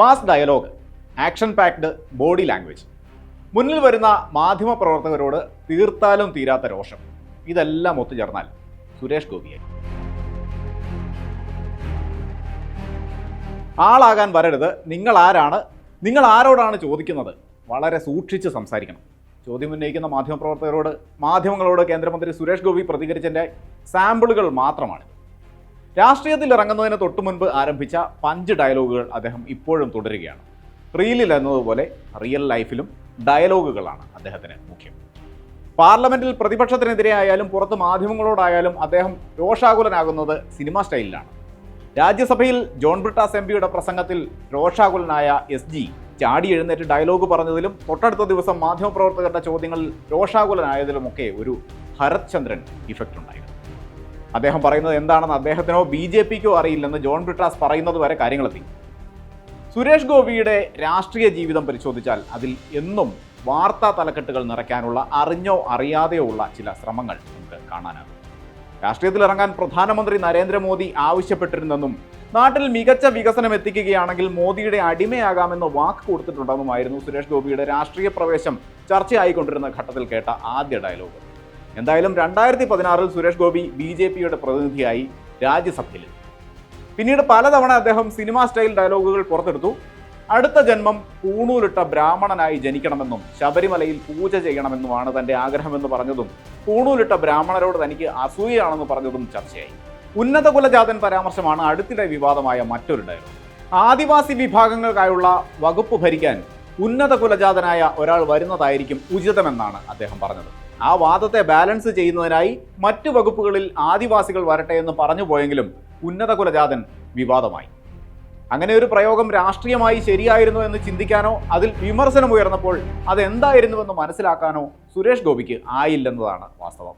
Mass dialogue action packed body language മുന്നിൽ വരുന്ന മാധ്യമ പ്രവർത്തകരോട് തീർത്താലും തീരാത്ത രോഷം. ഇതെല്ലാം ഒത്തുചേർന്നാൽ സുരേഷ് ഗോപിയായി. ആളാകാൻ വരരുത്. നിങ്ങൾ ആരാണ്? നിങ്ങൾ ആരോടാണ് ചോദിക്കുന്നത്? വളരെ സൂക്ഷിച്ച് സംസാരിക്കണം. ചോദ്യം ഉന്നയിക്കുന്ന മാധ്യമപ്രവർത്തകരോട് മാധ്യമങ്ങളോട് കേന്ദ്രമന്ത്രി സുരേഷ് ഗോപി പ്രതികരിച്ചതിന്റെ സാമ്പിളുകൾ മാത്രമാണ്. രാഷ്ട്രീയത്തിൽ ഇറങ്ങുന്നതിന് തൊട്ടു മുൻപ് ആരംഭിച്ച പഞ്ച് ഡയലോഗുകൾ അദ്ദേഹം ഇപ്പോഴും തുടരുകയാണ്. റീലിൽ എന്നതുപോലെ റിയൽ ലൈഫിലും ഡയലോഗുകളാണ് അദ്ദേഹത്തിന് മുഖ്യം. പാർലമെന്റിൽ പ്രതിപക്ഷത്തിനെതിരെ ആയാലും പുറത്ത് മാധ്യമങ്ങളോടായാലും അദ്ദേഹം രോഷാകുലനാകുന്നത് സിനിമ സ്റ്റൈലിലാണ്. രാജ്യസഭയിൽ ജോൺ ബ്രിട്ടാസ് എം പിയുടെ പ്രസംഗത്തിൽ രോഷാകുലനായ എസ് ജി ചാടി എഴുന്നേറ്റ് ഡയലോഗ് പറഞ്ഞതിലും തൊട്ടടുത്ത ദിവസം മാധ്യമപ്രവർത്തകരുടെ ചോദ്യങ്ങളിൽ രോഷാകുലനായതിലുമൊക്കെ ഒരു ഹരത്ചന്ദ്രൻ ഇഫക്റ്റ് ഉണ്ടായിരുന്നു അദ്ദേഹം പറയുന്നത് എന്താണെന്ന് അദ്ദേഹത്തിനോ ബി ജെ പിക്കോ അറിയില്ലെന്ന് ജോൺ ബ്രിട്ടാസ് പറയുന്നത് വരെ കാര്യങ്ങളെത്തി. സുരേഷ് ഗോപിയുടെ രാഷ്ട്രീയ ജീവിതം പരിശോധിച്ചാൽ അതിൽ എന്നും വാർത്താ തലക്കെട്ടുകൾ നിറയ്ക്കാനുള്ള അറിഞ്ഞോ അറിയാതെയോ ഉള്ള ചില ശ്രമങ്ങൾ നമുക്ക് കാണാനാകും. രാഷ്ട്രീയത്തിൽ ഇറങ്ങാൻ പ്രധാനമന്ത്രി നരേന്ദ്രമോദി ആവശ്യപ്പെട്ടിരുന്നെന്നും നാട്ടിൽ മികച്ച വികസനം എത്തിക്കുകയാണെങ്കിൽ മോദിയുടെ അടിമയാകാമെന്ന് വാക്ക് കൊടുത്തിട്ടുണ്ടെന്നുമായിരുന്നു സുരേഷ് ഗോപിയുടെ രാഷ്ട്രീയ പ്രവേശം ചർച്ചയായിക്കൊണ്ടിരുന്ന ഘട്ടത്തിൽ കേട്ട ആദ്യ ഡയലോഗ്. എന്തായാലും രണ്ടായിരത്തി പതിനാറിൽ സുരേഷ് ഗോപി ബി ജെ പിയുടെ പ്രതിനിധിയായി രാജ്യസഭയിൽ. പിന്നീട് പലതവണ അദ്ദേഹം സിനിമാ സ്റ്റൈൽ ഡയലോഗുകൾ പുറത്തെടുത്തു. അടുത്ത ജന്മം പൂണൂലിട്ട ബ്രാഹ്മണനായി ജനിക്കണമെന്നും ശബരിമലയിൽ പൂജ ചെയ്യണമെന്നുമാണ് തന്റെ ആഗ്രഹമെന്ന് പറഞ്ഞതും പൂണൂലിട്ട ബ്രാഹ്മണരോട് തനിക്ക് അസൂയയാണെന്ന് പറഞ്ഞതും ചർച്ചയായി. ഉന്നത കുലജാതൻ പരാമർശമാണ് അടുത്തിടെ വിവാദമായ മറ്റൊരു ഡയലോഗ്. ആദിവാസി വിഭാഗങ്ങൾക്കായുള്ള വകുപ്പ് ഭരിക്കാൻ ഉന്നത കുലജാതനായ ഒരാൾ വരുന്നതായിരിക്കും ഉചിതമെന്നാണ് അദ്ദേഹം പറഞ്ഞത്. ആ വാദത്തെ ബാലൻസ് ചെയ്യുന്നതിനായി മറ്റു വകുപ്പുകളിൽ ആദിവാസികൾ വരട്ടെ എന്ന് പറഞ്ഞു പോയെങ്കിലും ഉന്നത കുലജാതൻ വിവാദമായി. അങ്ങനെ ഒരു പ്രയോഗം രാഷ്ട്രീയമായി ശരിയായിരുന്നു എന്ന് ചിന്തിക്കാനോ അതിൽ വിമർശനം ഉയർന്നപ്പോൾ അതെന്തായിരുന്നുവെന്ന് മനസ്സിലാക്കാനോ സുരേഷ് ഗോപിക്ക് ആയില്ലെന്നതാണ് വാസ്തവം.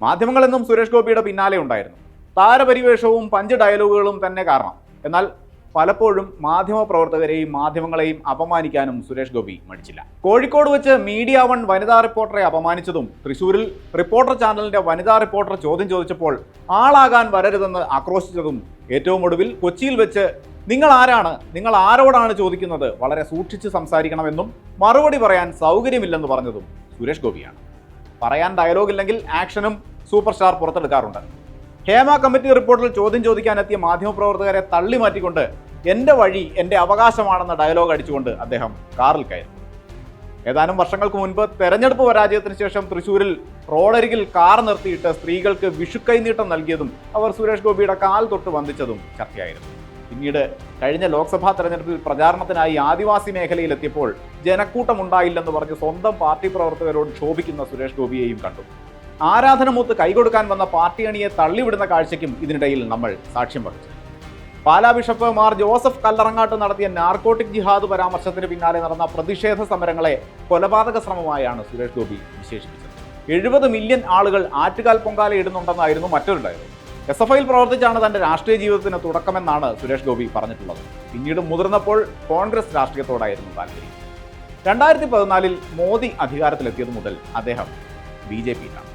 മാധ്യമങ്ങളെന്നും സുരേഷ് ഗോപിയുടെ പിന്നാലെ ഉണ്ടായിരുന്നു. താരപരിവേഷവും പഞ്ച് ഡയലോഗുകളും തന്നെ കാരണം. എന്നാൽ പലപ്പോഴും മാധ്യമ പ്രവർത്തകരെയും മാധ്യമങ്ങളെയും അപമാനിക്കാനും സുരേഷ് ഗോപി മടിച്ചില്ല. കോഴിക്കോട് വെച്ച് മീഡിയ വൺ വനിതാ റിപ്പോർട്ടറെ അപമാനിച്ചതും തൃശൂരിൽ റിപ്പോർട്ടർ ചാനലിന്റെ വനിതാ റിപ്പോർട്ടർ ചോദ്യം ചോദിച്ചപ്പോൾ ആളാകാൻ വരരുതെന്ന് ആക്രോശിച്ചതും ഏറ്റവും ഒടുവിൽ കൊച്ചിയിൽ വെച്ച് നിങ്ങൾ ആരാണ് നിങ്ങൾ ആരോടാണ് ചോദിക്കുന്നത് വളരെ സൂക്ഷിച്ച് സംസാരിക്കണമെന്നും മറുപടി പറയാൻ സൗകര്യമില്ലെന്ന് പറഞ്ഞതും സുരേഷ് ഗോപിയാണ്. പറയാൻ ഡയലോഗ് ഇല്ലെങ്കിൽ ആക്ഷനും സൂപ്പർ സ്റ്റാർ പുറത്തെടുക്കാറുണ്ട്. ഹേമ കമ്മിറ്റി റിപ്പോർട്ടിൽ ചോദ്യം ചോദിക്കാനെത്തിയ മാധ്യമപ്രവർത്തകരെ തള്ളി മാറ്റിക്കൊണ്ട് എന്റെ വഴി എന്റെ അവകാശമാണെന്ന ഡയലോഗ് അടിച്ചുകൊണ്ട് അദ്ദേഹം കാറിൽ കയറി. ഏതാനും വർഷങ്ങൾക്ക് മുൻപ് തെരഞ്ഞെടുപ്പ് പരാജയത്തിന് ശേഷം തൃശൂരിൽ റോഡരികിൽ കാർ നിർത്തിയിട്ട് സ്ത്രീകൾക്ക് വിഷുക്കൈനീട്ടം നൽകിയതും അവർ സുരേഷ് ഗോപിയുടെ കാൽ തൊട്ട് വന്ദിച്ചതും ചർച്ചയായിരുന്നു. പിന്നീട് കഴിഞ്ഞ ലോക്സഭാ തെരഞ്ഞെടുപ്പിൽ പ്രചാരണത്തിനായി ആദിവാസി മേഖലയിലെത്തിയപ്പോൾ ജനക്കൂട്ടം ഉണ്ടായില്ലെന്ന് പറഞ്ഞ് സ്വന്തം പാർട്ടി പ്രവർത്തകരോട് ക്ഷോഭിക്കുന്ന സുരേഷ് ഗോപിയെയും കണ്ടു. ആരാധനമൂത്ത് കൈകൊടുക്കാൻ വന്ന പാർട്ടി അണിയെ തള്ളിവിടുന്ന കാഴ്ചയ്ക്കും ഇതിനിടയിൽ നമ്മൾ സാക്ഷ്യം വഹിച്ചു. പാലാ ബിഷപ്പ് മാർ ജോസഫ് കല്ലറങ്ങാട്ട് നടത്തിയ നാർക്കോട്ടിക് ജിഹാദ് പരാമർശത്തിന് പിന്നാലെ നടന്ന പ്രതിഷേധ സമരങ്ങളെ കൊലപാതക ശ്രമമായാണ് സുരേഷ് ഗോപി വിശേഷിപ്പിച്ചത്. എഴുപത് മില്യൺ ആളുകൾ ആറ്റുകാൽ പൊങ്കാല ഇടുന്നുണ്ടെന്നായിരുന്നു മറ്റൊരു ഡയലോഗ് എസ് എഫ് ഐയിൽ പ്രവർത്തിച്ചാണ് തന്റെ രാഷ്ട്രീയ ജീവിതത്തിന് തുടക്കമെന്നാണ് സുരേഷ് ഗോപി പറഞ്ഞിട്ടുള്ളത്. പിന്നീട് മുതിർന്നപ്പോൾ കോൺഗ്രസ് രാഷ്ട്രീയത്തോടായിരുന്നു താല്പര്യം. രണ്ടായിരത്തി പതിനാലിൽ മോദി അധികാരത്തിലെത്തിയത് മുതൽ അദ്ദേഹം ബി ജെ പിയിലാണ്.